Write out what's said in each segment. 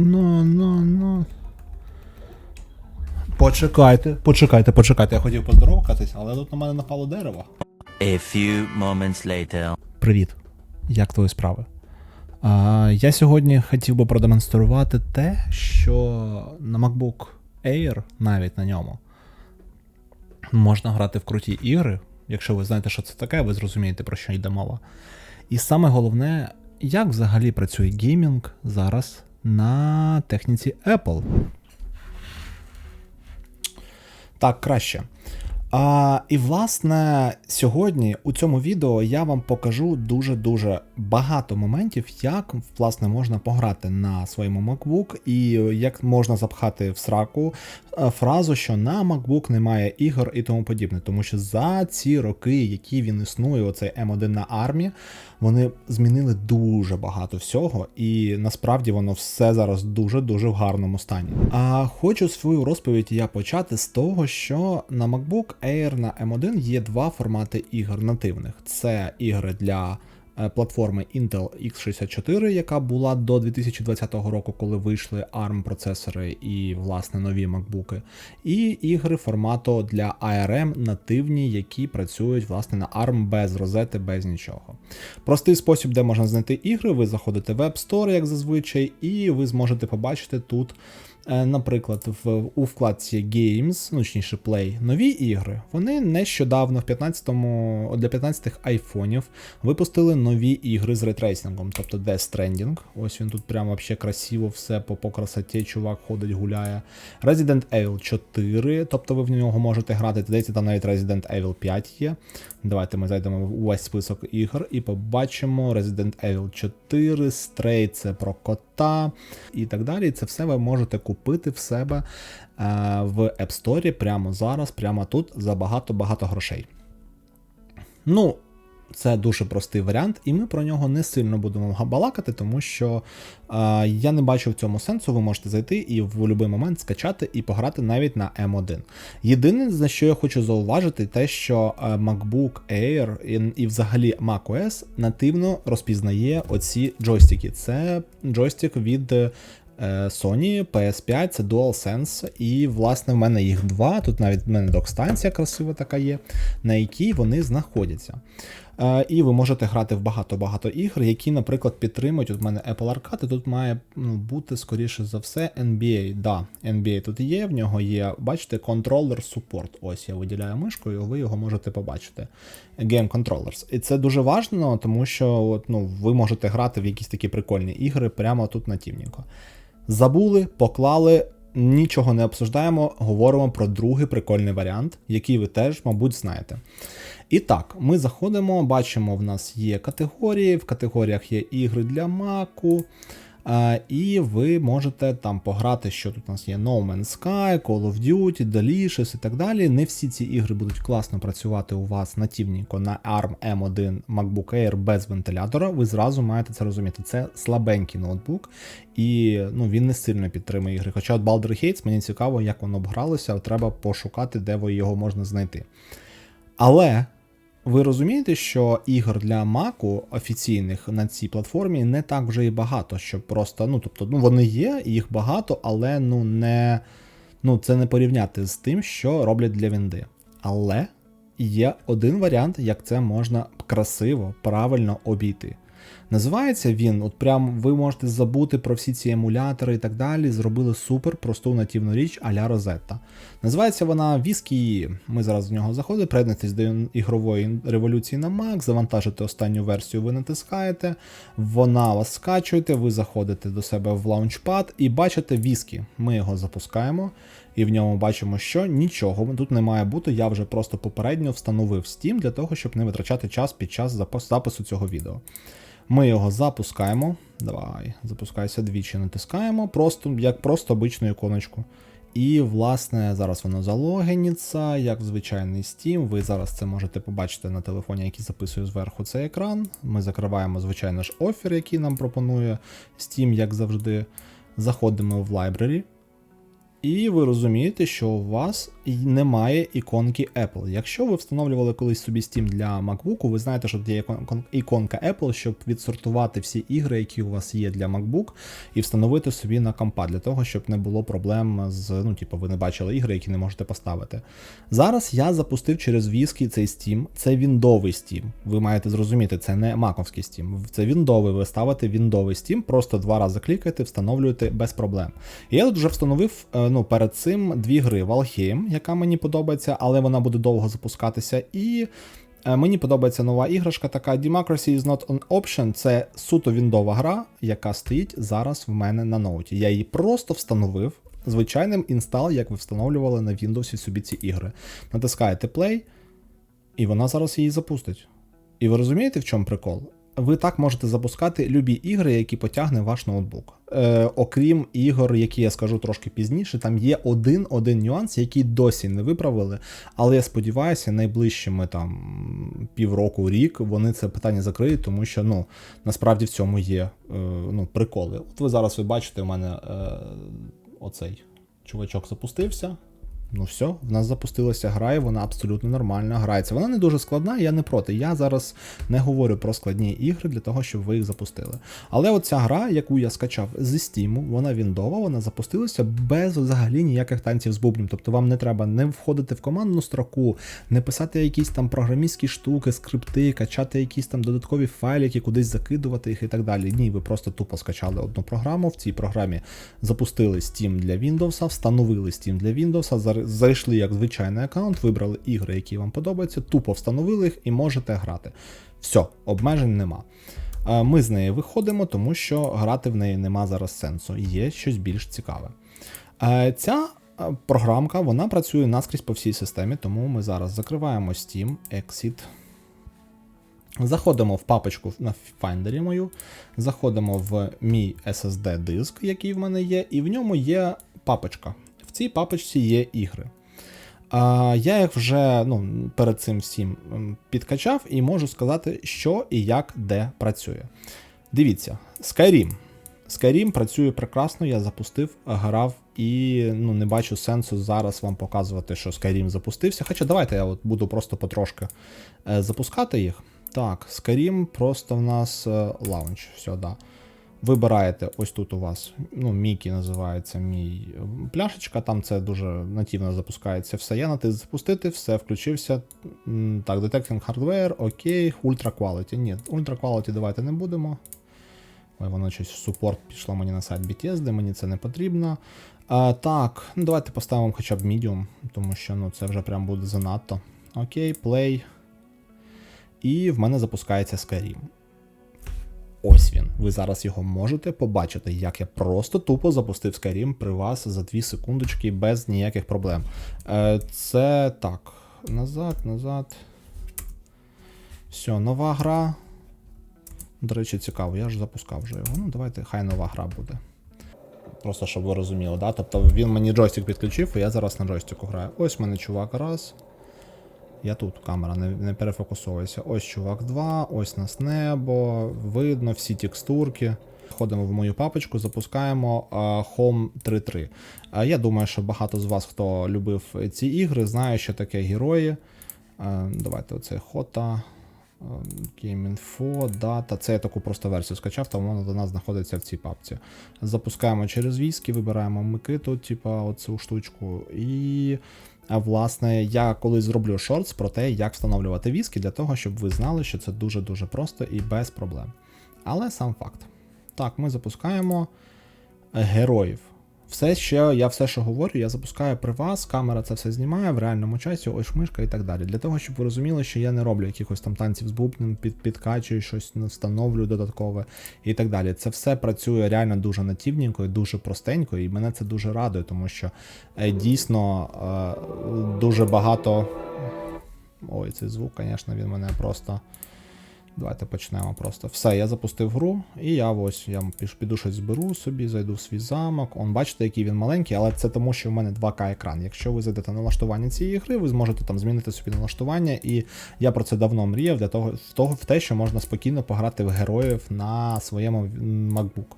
Ну, ну, ну. Почекайте, почекайте, почекайте. Я хотів поздоровкатись, але тут на мене напало дерево. A few moments later. Привіт. Як твої справи? А, я сьогодні хотів би продемонструвати те, що на MacBook Air, навіть на ньому, можна грати в круті ігри. Якщо ви знаєте, що це таке, ви зрозумієте, про що йде мова. І саме головне, як взагалі працює геймінг зараз на техніці Apple. Так, краще. А, і власне, сьогодні у цьому відео я вам покажу дуже-дуже багато моментів, як власне можна пограти на своєму MacBook і як можна запхати в сраку фразу, що на MacBook немає ігор і тому подібне. Тому що за ці роки, які він існує, оцей M1 на армії, вони змінили дуже багато всього, і насправді воно все зараз дуже-дуже в гарному стані. А хочу свою розповідь я почати з того, що на MacBook Air на M1 є два формати ігор нативних: це ігри для е, платформи Intel X64, яка була до 2020 року, коли вийшли ARM процесори і власне нові MacBook, і ігри формату для ARM нативні, які працюють власне на ARM без розети, без нічого. Простий спосіб, де можна знайти ігри, ви заходите в App Store, як зазвичай, і ви зможете побачити тут. е, Наприклад, в, у вкладці Games, ну точніше Play, нові ігри. Вони нещодавно в 15-му для 15-х айфонів випустили нові ігри з ретрейсингом, тобто Death Stranding. Ось він тут прямо вообще красиво, все по, по красоті, чувак ходить, гуляє. Resident Evil 4, тобто ви в нього можете грати. Здається, там навіть Resident Evil 5 є. Давайте ми зайдемо в увесь список ігор і побачимо Resident Evil 4, Stray це про кота і так далі. Це все ви можете купити в себе е, в App Store прямо зараз, прямо тут за багато-багато грошей. Ну, це дуже простий варіант, і ми про нього не сильно будемо балакати, тому що е, я не бачу в цьому сенсу. Ви можете зайти і в будь-який момент скачати і пограти навіть на M1. Єдине, за що я хочу зауважити, те, що MacBook Air і, і взагалі macOS нативно розпізнає оці джойстики. Це джойстик від. е, Sony PS5 це DualSense, і власне в мене їх два. Тут навіть в мене док-станція красива така є, на якій вони знаходяться. Е, І ви можете грати в багато-багато ігр, які, наприклад, підтримують. От в мене Apple Arcade, і тут має ну, бути, скоріше за все, NBA. Да, NBA тут є, в нього є, бачите, контролер support. Ось я виділяю мишкою, ви його можете побачити. Game Controllers. І це дуже важливо, тому що от, ну, ви можете грати в якісь такі прикольні ігри прямо тут на тімніку. Забули, поклали, нічого не обсуждаємо, говоримо про другий прикольний варіант, який ви теж, мабуть, знаєте. І так, ми заходимо, бачимо, в нас є категорії, в категоріях є ігри для Маку. І ви можете там пограти, що тут у нас є No Man's Sky, Call of Duty, Delicious і так далі. Не всі ці ігри будуть класно працювати у вас нативненько на ARM M1 MacBook Air без вентилятора. Ви зразу маєте це розуміти. Це слабенький ноутбук, і ну, він не сильно підтримує ігри. Хоча от Baldur Gates, мені цікаво, як воно б гралося, треба пошукати, де його можна знайти. Але ви розумієте, що ігор для Маку офіційних на цій платформі не так вже і багато, щоб просто, ну тобто, ну вони є, їх багато, але ну не ну це не порівняти з тим, що роблять для Вінди. Але є один варіант, як це можна красиво, правильно обійти. Називається він, от прям ви можете забути про всі ці емулятори і так далі. Зробили супер просту нативну річ а-ля Розетта. Називається вона Whisky. Ми зараз в нього заходимо, приєднуйтесь до ігрової революції на Mac, завантажите останню версію, ви натискаєте, вона вас скачуєте, ви заходите до себе в лаунчпад і бачите Whisky. Ми його запускаємо. І в ньому бачимо, що нічого тут не має бути. Я вже просто попередньо встановив Steam для того, щоб не витрачати час під час запису цього відео. Ми його запускаємо. Давай, запускайся двічі, натискаємо, просто як просто обичну іконочку. І, власне, зараз воно залогініться, як звичайний Steam. Ви зараз це можете побачити на телефоні, який записує зверху цей екран. Ми закриваємо, звичайно ж, офер, який нам пропонує Steam, як завжди. Заходимо в Library. І ви розумієте, що у вас немає іконки Apple. Якщо ви встановлювали колись собі Steam для MacBook, ви знаєте, що тут є іконка Apple, щоб відсортувати всі ігри, які у вас є для MacBook, і встановити собі на компа, для того, щоб не було проблем з, ну, типу, ви не бачили ігри, які не можете поставити. Зараз я запустив через віскі цей Steam. Це віндовий Steam. Ви маєте зрозуміти, це не маковський Steam. Це віндовий. Ви ставите віндовий Steam, просто два рази клікаєте, встановлюєте без проблем. І я тут вже встановив е, ну, перед цим дві гри: Valheim, яка мені подобається, але вона буде довго запускатися. І е, мені подобається нова іграшка, така Democracy is not an option. Це суто віндова гра, яка стоїть зараз в мене на ноуті. Я її просто встановив. Звичайним інстал, як ви встановлювали на Windows собі ці ігри. Натискаєте Play, і вона зараз її запустить. І ви розумієте, в чому прикол? Ви так можете запускати любі ігри, які потягне ваш ноутбук. Е, окрім ігор, які я скажу трошки пізніше, там є один один нюанс, який досі не виправили. Але я сподіваюся, найближчими там півроку, рік вони це питання закриють, тому що ну насправді в цьому є е, ну, приколи. От ви зараз ви бачите, у мене е, оцей чувачок запустився. Ну все, в нас запустилася гра, і вона абсолютно нормально грається. Вона не дуже складна, я не проти. Я зараз не говорю про складні ігри для того, щоб ви їх запустили. Але оця гра, яку я скачав зі Steam, вона віндова, вона запустилася без взагалі ніяких танців з бубнем. Тобто вам не треба не входити в командну строку, не писати якісь там програмістські штуки, скрипти, качати якісь там додаткові файлики, кудись закидувати їх і так далі. Ні, ви просто тупо скачали одну програму. В цій програмі запустили Steam для Windows, встановили Steam для Windows, зайшли як звичайний аккаунт, вибрали ігри, які вам подобаються, тупо встановили їх і можете грати. Все, обмежень нема. Ми з неї виходимо, тому що грати в неї нема зараз сенсу. Є щось більш цікаве. Ця програмка вона працює наскрізь по всій системі, тому ми зараз закриваємо Steam, Exit. Заходимо в папочку на Finder мою, заходимо в мій SSD диск, який в мене є, і в ньому є папочка. Цій папочці є ігри. А, я їх вже ну, перед цим всім підкачав і можу сказати, що і як де працює. Дивіться, Skyrim. Skyrim працює прекрасно, я запустив, грав і ну, не бачу сенсу зараз вам показувати, що Skyrim запустився. Хоча давайте я от буду просто потрошки е, запускати їх. Так, Skyrim просто в нас е, лаунч. Все, да. Вибираєте, ось тут у вас, ну, Мікі називається мій е, пляшечка, там це дуже нативно запускається все. Я натис запустити, все, включився. Так, Detecting Hardware, окей, Ultra Quality. Ні, Ultra Quality давайте не будемо. Ой, воно щось в супорт пішло мені на сайт BTS, мені це не потрібно. А, так, ну давайте поставимо хоча б Medium, тому що ну, це вже прям буде занадто. Окей, Play. І в мене запускається Skyrim. Ось він. Ви зараз його можете побачити, як я просто тупо запустив Skyrim при вас за 2 секундочки без ніяких проблем. Е, це так. Назад, назад. Все, нова гра. До речі, цікаво, я ж запускав вже його. Ну, давайте, хай нова гра буде. Просто щоб ви розуміли, да? Тобто він мені джойстик підключив, і я зараз на джойстику граю. Ось в мене чувак раз. Я тут камера не, не перефокусовується. Ось чувак 2, ось нас небо, видно всі текстурки. Ходимо в мою папочку, запускаємо Home 3.3. Я думаю, що багато з вас, хто любив ці ігри, знає, що таке герої. Давайте оце Хота. Game Info, дата. Це я таку просто версію скачав, тому вона до нас знаходиться в цій папці. Запускаємо через віскі, вибираємо Микиту, типа оцю штучку. І, власне, я колись зроблю шортс про те, як встановлювати віскі, для того, щоб ви знали, що це дуже-дуже просто і без проблем. Але сам факт. Так, ми запускаємо героїв. Все ще, я все, що говорю, я запускаю при вас, камера це все знімає в реальному часі, ось мишка і так далі. Для того, щоб ви розуміли, що я не роблю якихось там танців з бубнем, під, підкачую щось, не встановлюю додаткове і так далі. Це все працює реально дуже нативненько і дуже простенько, і мене це дуже радує, тому що е, дійсно е, дуже багато. Ой, цей звук, звісно, він мене просто. Давайте почнемо просто. Все, я запустив гру, і я ось я піду щось зберу собі, зайду в свій замок. Он бачите, який він маленький, але це тому, що в мене 2К екран. Якщо ви зайдете на налаштування цієї гри, ви зможете там змінити собі налаштування, і я про це давно мріяв для того, в того в те, що можна спокійно пограти в героїв на своєму MacBook.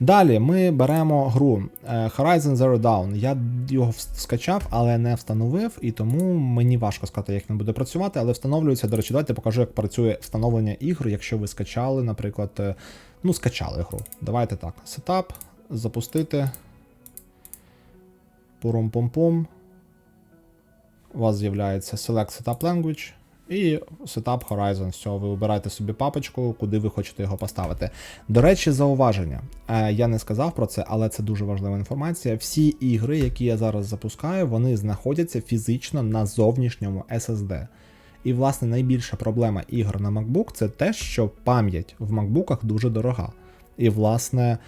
Далі ми беремо гру е, Horizon Zero Dawn. Я його скачав, але не встановив, і тому мені важко сказати, як він буде працювати, але встановлюється. До речі, давайте покажу, як працює встановлення ігор, якщо ви скачали, наприклад, е, ну, скачали гру. Давайте так. Сетап, запустити. Пурум-пум-пум. У вас з'являється Select Setup Language і Setup Horizon. Все, ви вибираєте собі папочку, куди ви хочете його поставити. До речі, зауваження. Е, Я не сказав про це, але це дуже важлива інформація. Всі ігри, які я зараз запускаю, вони знаходяться фізично на зовнішньому SSD. І, власне, найбільша проблема ігор на MacBook це те, що пам'ять в MacBookах дуже дорога. І, власне,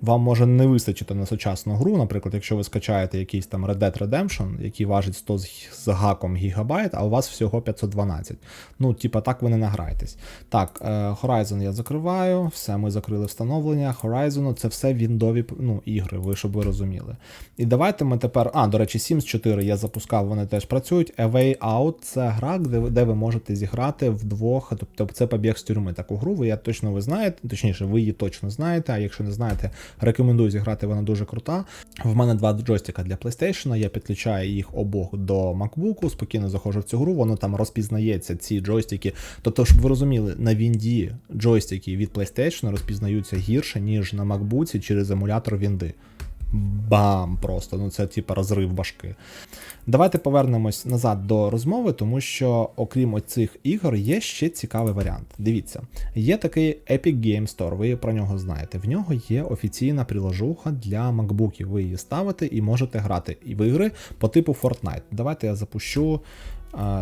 вам може не вистачити на сучасну гру, наприклад, якщо ви скачаєте якийсь там Red Dead Redemption, який важить 100 з гаком гігабайт, а у вас всього 512. Ну, типа, так ви не награєтесь. Так, е, Horizon я закриваю, все, ми закрили встановлення. Horizon це все віндові ну, ігри, ви щоб ви розуміли. І давайте ми тепер. А, до речі, Sims 4 я запускав, вони теж працюють. A Way Out це гра, де, де ви можете зіграти вдвох, тобто це побіг з тюрми. Таку гру, ви я точно ви знаєте, точніше, ви її точно знаєте, а якщо не знаєте, рекомендую зіграти, вона дуже крута. В мене два джойстика для PlayStation, я підключаю їх обох до MacBook, спокійно заходжу в цю гру, воно там розпізнається, ці джойстики. Тобто, щоб ви розуміли, на Вінді джойстики від PlayStation розпізнаються гірше, ніж на MacBook через емулятор Вінди. Бам! Просто, ну це типа розрив башки. Давайте повернемось назад до розмови, тому що, окрім оцих ігор, є ще цікавий варіант. Дивіться, є такий Epic Game Store, ви про нього знаєте. В нього є офіційна приложуха для MacBookів. Ви її ставите і можете грати і в ігри по типу Fortnite. Давайте я запущу.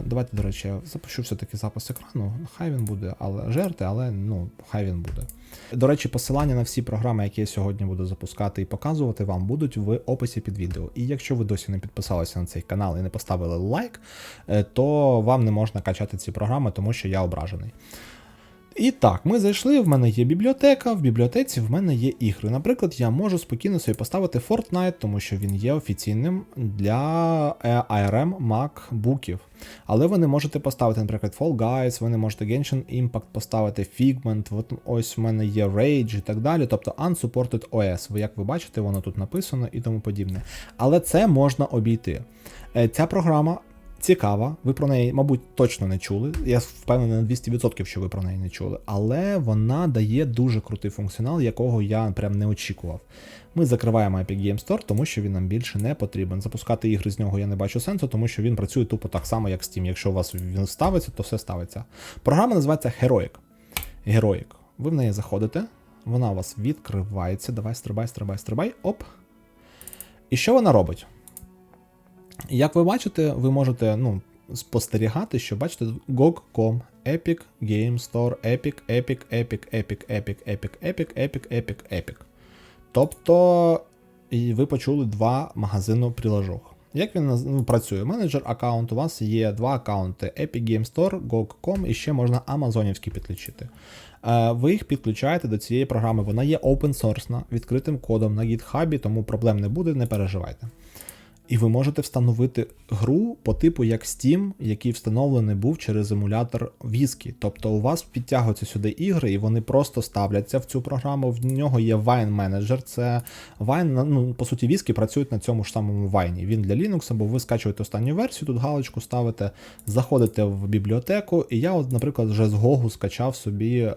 Давайте, до речі, я запущу все-таки запис екрану. Хай він буде, але жерти, але ну, хай він буде. До речі, посилання на всі програми, які я сьогодні буду запускати і показувати вам, будуть в описі під відео. І якщо ви досі не підписалися на цей канал і не поставили лайк, е, то вам не можна качати ці програми, тому що я ображений. І так, ми зайшли, в мене є бібліотека, в бібліотеці в мене є ігри. Наприклад, я можу спокійно собі поставити Fortnite, тому що він є офіційним для е, ARM MacBookів. Але ви не можете поставити, наприклад, Fall Guys, ви не можете Genshin Impact поставити, Figment, от ось в мене є Rage і так далі. Тобто Unsupported OS. Як ви бачите, воно тут написано і тому подібне. Але це можна обійти. Е, Ця програма цікава, ви про неї, мабуть, точно не чули. Я впевнений на 200%, що ви про неї не чули, але вона дає дуже крутий функціонал, якого я прям не очікував. Ми закриваємо Epic Game Store, тому що він нам більше не потрібен. Запускати ігри з нього я не бачу сенсу, тому що він працює тупо так само, як Steam. Якщо у вас він ставиться, то все ставиться. Програма називається Heroic. Heroic. Ви в неї заходите, вона у вас відкривається. Давай, стрибай, стрибай, стрибай. Оп. І що вона робить? Як ви бачите, ви можете ну, спостерігати, що бачите GOG.com, Epic Game Store, Epic, Epic, Epic, Epic, Epic, Epic, Epic, Epic, Epic, Epic. Тобто, ви почули два магазину приложух. Як він ну, працює? Менеджер аккаунт, у вас є два аккаунти: Epic Game Store, GOG.com і ще можна Амазонівські підключити. Е, Ви їх підключаєте до цієї програми. Вона є open source, відкритим кодом на GitHub, тому проблем не буде, не переживайте. І ви можете встановити гру по типу як Steam, який встановлений був через емулятор Whisky. Тобто у вас підтягуються сюди ігри, і вони просто ставляться в цю програму. В нього є Wine Manager. Це Wine, ну по суті, Whisky працюють на цьому ж самому Wine. Він для Linux, або ви скачуєте останню версію, тут галочку ставите, заходите в бібліотеку. І я, от, наприклад, вже з Гогу скачав собі е,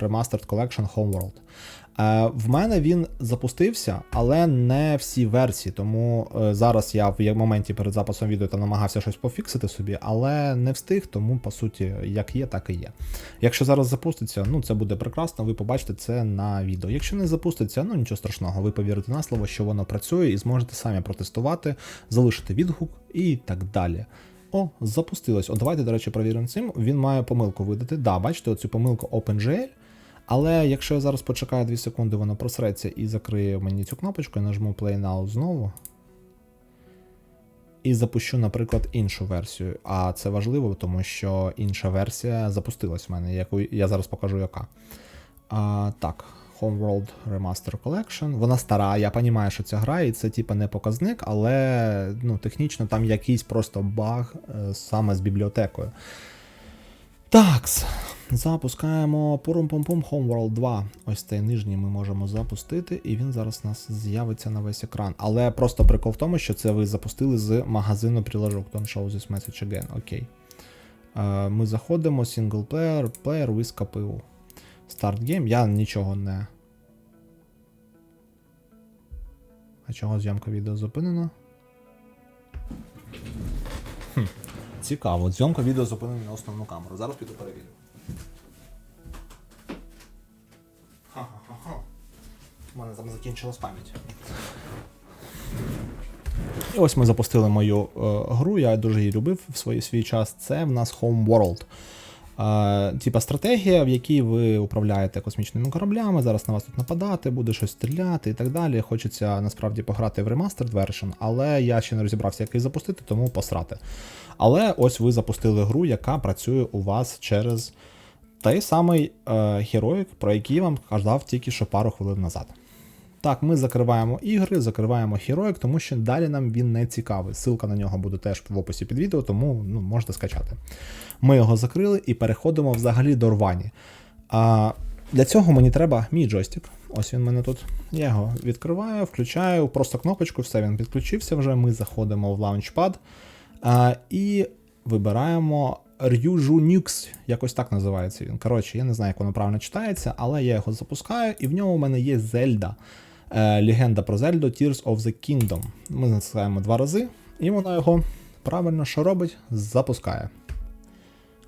Remastered Collection Homeworld. Е, В мене він запустився, але не всі версії. Тому е, зараз я в моменті перед записом відео та намагався щось пофіксити собі, але не встиг, тому по суті, як є, так і є. Якщо зараз запуститься, ну це буде прекрасно, ви побачите це на відео. Якщо не запуститься, ну нічого страшного, ви повірите на слово, що воно працює, і зможете самі протестувати, залишити відгук і так далі. О, запустилось. О, давайте, до речі, перевіримо цим. Він має помилку видати. Да, бачите, оцю помилку OpenGL. Але якщо я зараз почекаю 2 секунди, воно просреться і закриє мені цю кнопочку, я нажму Play Now знову. І запущу, наприклад, іншу версію. А це важливо, тому що інша версія запустилась в мене, яку я зараз покажу яка. А, так, Homeworld Remaster Collection. Вона стара, я розумію, що ця гра, і це типа не показник, але ну, технічно там якийсь просто баг е, саме з бібліотекою. Такс. Запускаємо пурум-пум-пум Homeworld 2. Ось цей нижній ми можемо запустити, і він зараз у нас з'явиться на весь екран. Але просто прикол в тому, що це ви запустили з магазину приложок. Don't show this message again. Окей. Е, Ми заходимо, single player, with KPU. Start game. Я нічого не. А чого зйомка відео зупинена? Цікаво, зйомка відео зупинена на основну камеру. Зараз піду перевірю. Ха-ха-ха. У мене там закінчилась пам'ять. І ось ми запустили мою е, гру, я дуже її любив в свій, свій час. Це в нас Home World. Типа стратегія, в якій ви управляєте космічними кораблями, зараз на вас тут нападати, буде щось стріляти і так далі. Хочеться насправді пограти в Remastered Version, але я ще не розібрався, як її запустити, тому посрати. Але ось ви запустили гру, яка працює у вас через той самий е, героїк, про який я вам казав тільки що пару хвилин назад. Так, ми закриваємо ігри, закриваємо героїк, тому що далі нам він не цікавий. Силка на нього буде теж в описі під відео, тому ну, можете скачати. Ми його закрили і переходимо взагалі до рвані. А, для цього мені треба мій джойстик. Ось він в мене тут. Я його відкриваю, включаю, просто кнопочку, все він підключився вже. Ми заходимо в а, і вибираємо Ryuju Nux, якось так називається він. Коротше, я не знаю, як воно правильно читається, але я його запускаю, і в ньому в мене є Зельда. Е, Легенда про Зельду Tears of the Kingdom. Ми натискаємо два рази, і воно його правильно що робить? Запускає.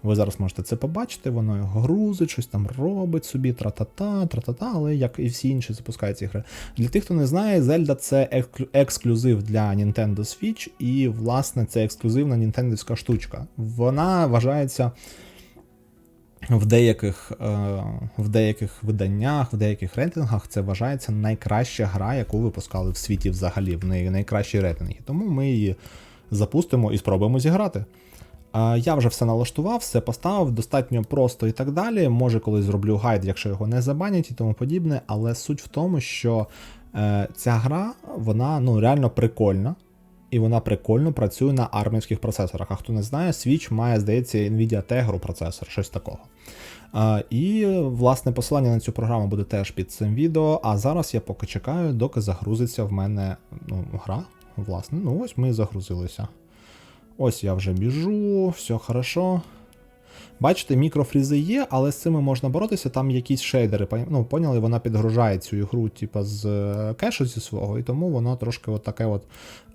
Ви зараз можете це побачити, воно його грузить, щось там робить собі, тра-та-та, тра-та-та, але як і всі інші запускають ці ігри. Для тих, хто не знає, Zelda це ексклюзив для Nintendo Switch, і, власне, це ексклюзивна нінтендовська штучка. Вона вважається в деяких, е, в деяких виданнях, в деяких рейтингах це вважається найкраща гра, яку випускали в світі взагалі, в неї найкращі рейтинги. Тому ми її запустимо і спробуємо зіграти. Я вже все налаштував, все поставив, достатньо просто і так далі. Може, колись зроблю гайд, якщо його не забанять і тому подібне. Але суть в тому, що е, ця гра, вона ну, реально прикольна. І вона прикольно працює на армійських процесорах. А хто не знає, Switch має, здається, Nvidia Tegra процесор, щось такого. І, власне, посилання на цю програму буде теж під цим відео. А зараз я поки чекаю, доки загрузиться в мене ну, гра. Власне, ну ось ми загрузилися. Ось я вже біжу, все хорошо. Бачите, мікрофрізи є, але з цими можна боротися, там якісь шейдери. Ну, поняли, вона підгружає цю ігру, типа, з е, кешу зі свого, і тому воно трошки от таке от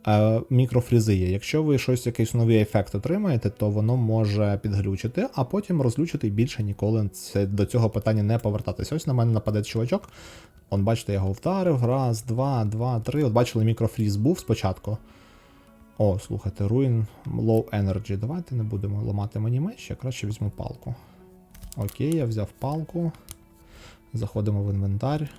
е, мікрофрізи є. Якщо ви щось, якийсь новий ефект отримаєте, то воно може підглючити, а потім розлючити і більше ніколи це, до цього питання не повертатися. Ось на мене нападе чувачок. Он, бачите, я його вдарив. Раз, два, два, три. От бачили, мікрофріз був спочатку. О, слухайте, Ruin Low Energy. Давайте не будемо ламати мені меч, я краще візьму палку. Окей, я взяв палку. Заходимо в інвентар.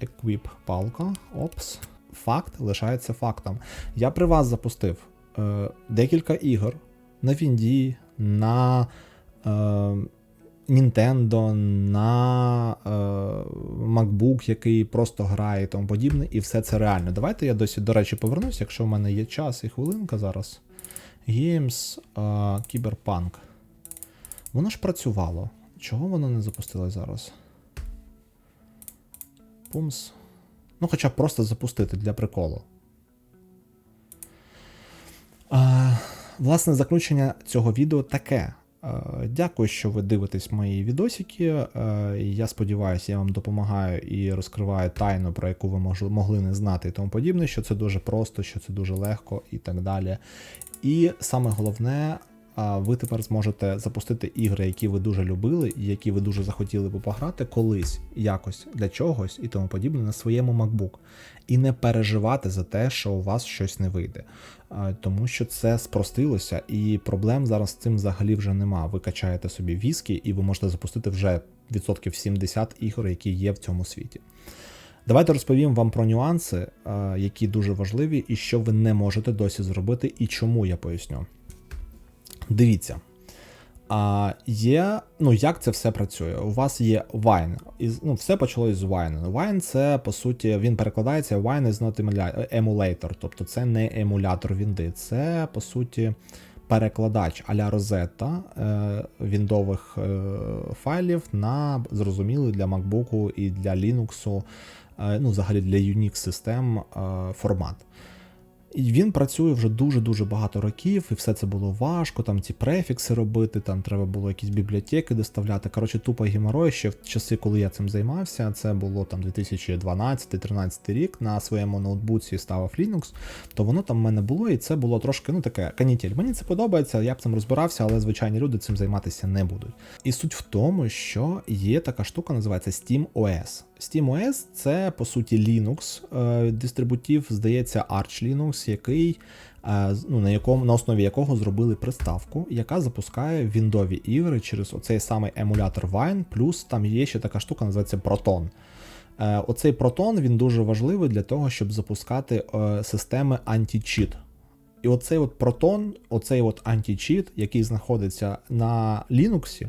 Equip палка. Опс. Факт лишається фактом. Я при вас запустив е, декілька ігор на Вінді, на е, Nintendo, на е, MacBook, який просто грає і тому подібне, і все це реально. Давайте я досі, до речі, повернусь, якщо в мене є час і хвилинка зараз. Games е, Cyberpunk. Воно ж працювало. Чого воно не запустилось зараз? Пумс. Ну, хоча б просто запустити для приколу. А, власне, заключення цього відео таке. Е, Дякую, що ви дивитесь мої відосики. Е, Я сподіваюся, я вам допомагаю і розкриваю тайну, про яку ви могли не знати і тому подібне, що це дуже просто, що це дуже легко і так далі. І саме головне, а, ви тепер зможете запустити ігри, які ви дуже любили, і які ви дуже захотіли би пограти колись, якось для чогось і тому подібне на своєму MacBook. І не переживати за те, що у вас щось не вийде. Тому що це спростилося, і проблем зараз з цим взагалі вже нема. Ви качаєте собі віскі, і ви можете запустити вже відсотків 70 ігор, які є в цьому світі. Давайте розповім вам про нюанси, які дуже важливі, і що ви не можете досі зробити, і чому я поясню. Дивіться. А, є, ну як це все працює? У вас є Wine. Із, ну, все почалось з Wine. Wine це, по суті, він перекладається Wine is not emulator, тобто це не емулятор Вінди, це, по суті, перекладач а-ля Rosetta е, віндових е, файлів на зрозумілий для MacBook і для Linux, е, ну, взагалі для Unix систем е, формат. І він працює вже дуже-дуже багато років, і все це було важко, там ці префікси робити, там треба було якісь бібліотеки доставляти. Коротше, тупо геморой ще в часи, коли я цим займався, це було там 2012-13 рік, на своєму ноутбуці ставив Linux, то воно там в мене було, і це було трошки, ну таке канітель. Мені це подобається, я б цим розбирався, але звичайні люди цим займатися не будуть. І суть в тому, що є така штука, називається SteamOS. SteamOS це по суті Linux, е, дистрибутив, здається, Arch Linux, який е, ну, на якому на основі якого зробили приставку, яка запускає віндові ігри через оцей самий емулятор Wine, плюс там є ще така штука, називається Proton. Е, Оцей Proton він дуже важливий для того, щоб запускати системи анті-чіт. І оцей от Proton, оцей от анті-чіт, який знаходиться на Linux,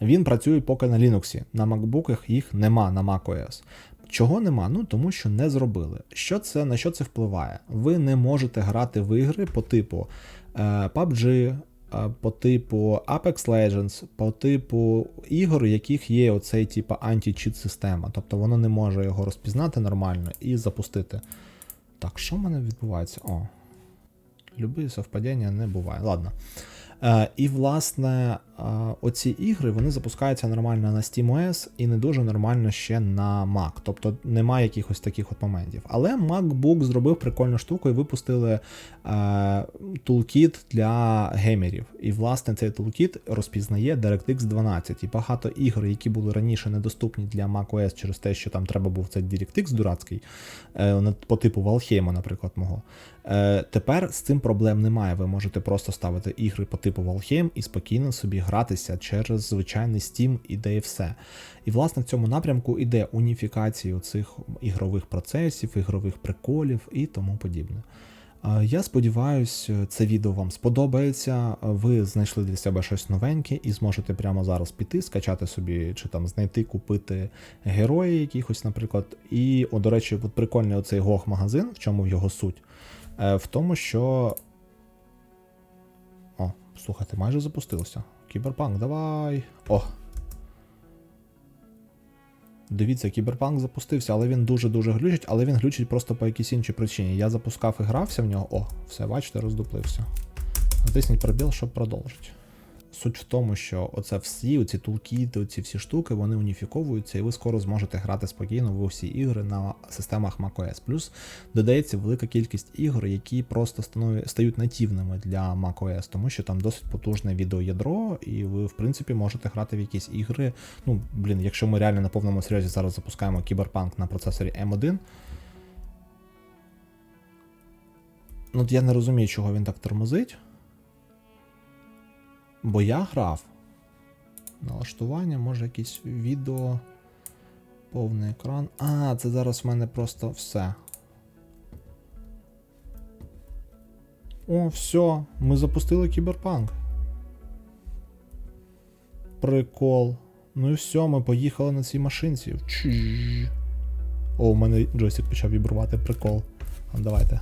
він працює поки на Linux. На MacBook їх нема на macOS. Чого нема? Ну тому що не зробили. Що це на що це впливає? Ви не можете грати в ігри по типу е, PUBG, е, по типу Apex Legends, по типу ігор, яких є оцей типу анті-чіт система. Тобто воно не може його розпізнати нормально і запустити. Так, що в мене відбувається? О. Любі совпадіння не буває. Ладно. Е, і, власне, е, оці ігри вони запускаються нормально на SteamOS і не дуже нормально ще на Mac. Тобто немає якихось таких от моментів. Але MacBook зробив прикольну штуку і випустили е, тулкіт для геймерів. І, власне, цей тулкіт розпізнає DirectX 12. І багато ігор, які були раніше недоступні для macOS через те, що там треба був цей DirectX дурацький, е, по типу Valheim, наприклад, мого. Е, Тепер з цим проблем немає. Ви можете просто ставити ігри по типу Valheim і спокійно собі гратися через звичайний Steam, іде і все. І власне в цьому напрямку іде уніфікація цих ігрових процесів, ігрових приколів і тому подібне. Я сподіваюся, це відео вам сподобається. Ви знайшли для себе щось новеньке і зможете прямо зараз піти, скачати собі, чи там знайти, купити герої якихось, наприклад. І, о, до речі, от прикольний оцей GOG-магазин, в чому його суть? Е, В тому, що. О, слухайте, майже запустилося. Кіберпанк, давай. О. Дивіться, кіберпанк запустився, але він дуже-дуже глючить, але він глючить просто по якійсь іншій причині. Я запускав і грався в нього. О, все, бачите, роздуплився. Натисніть пробіл, щоб продовжити. Суть в тому, що оце всі, оці тулкіти, оці всі штуки, вони уніфіковуються, і ви скоро зможете грати спокійно в усі ігри на системах macOS. Плюс додається велика кількість ігор, які просто стають нативними для macOS, тому що там досить потужне відеоядро, і ви, в принципі, можете грати в якісь ігри. Ну, блін, якщо ми реально на повному серйозі зараз запускаємо кіберпанк на процесорі M1. Ну, я не розумію, чого він так тормозить. Бо я грав. Налаштування, може якесь відео. Повний екран. А, це зараз в мене просто все. О, все, ми запустили кіберпанк. Прикол. Ну і все, ми поїхали на цій машинці. Чж. О, у мене джойстик почав вібрувати, прикол. А, давайте.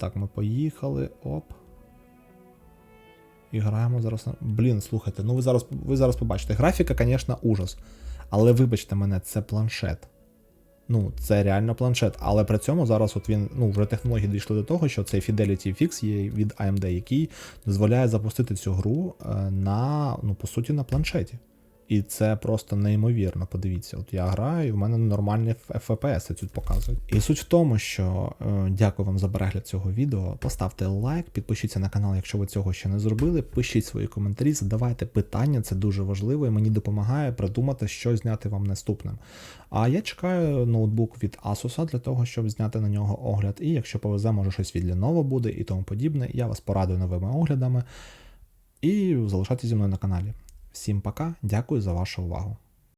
Так, ми поїхали. Оп. І граємо зараз. Блін, слухайте, ну ви зараз, ви зараз побачите. Графіка, звісно, ужас. Але вибачте мене, це планшет. Ну, це реально планшет. Але при цьому зараз от він, ну, вже технології дійшли до того, що цей Fidelity Fix є від AMD, який дозволяє запустити цю гру е, на, ну, по суті, на планшеті. І це просто неймовірно. Подивіться, от я граю, і в мене нормальні FPS тут показують. І суть в тому, що е, дякую вам за перегляд цього відео. Поставте лайк, підпишіться на канал, якщо ви цього ще не зробили. Пишіть свої коментарі, задавайте питання, це дуже важливо і мені допомагає придумати, що зняти вам наступним. А я чекаю ноутбук від Asus для того, щоб зняти на нього огляд. І якщо повезе, може щось від Lenovo буде і тому подібне. Я вас порадую новими оглядами. І залишайтеся зі мною на каналі. Всім пока, дякую за вашу увагу.